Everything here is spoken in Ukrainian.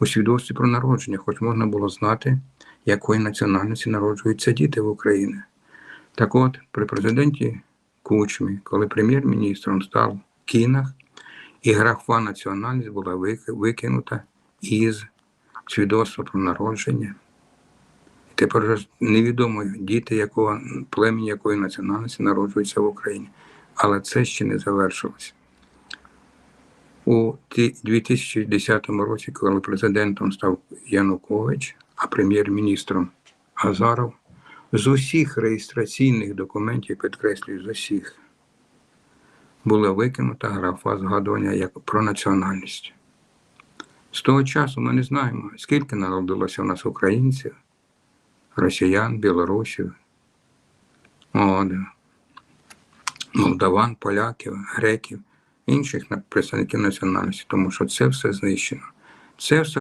у свідоцтві про народження, хоч можна було знати, якої національності народжуються діти в Україні. Так от, при президенті Кучмі, коли прем'єр-міністром став Кінах, і графа національність була викинута із свідоцтва про народження. І тепер невідомо діти якого племені якої національності народжуються в Україні. Але це ще не завершилось. У 2010 році, коли президентом став Янукович, а прем'єр-міністром Азаров, з усіх реєстраційних документів, підкреслюю, з усіх, була викинута графа згадування як про національність. З того часу ми не знаємо, скільки народилося у нас українців, росіян, білорусів, о, молдаван, поляків, греків, інших представників національності, тому що це все знищено. Це все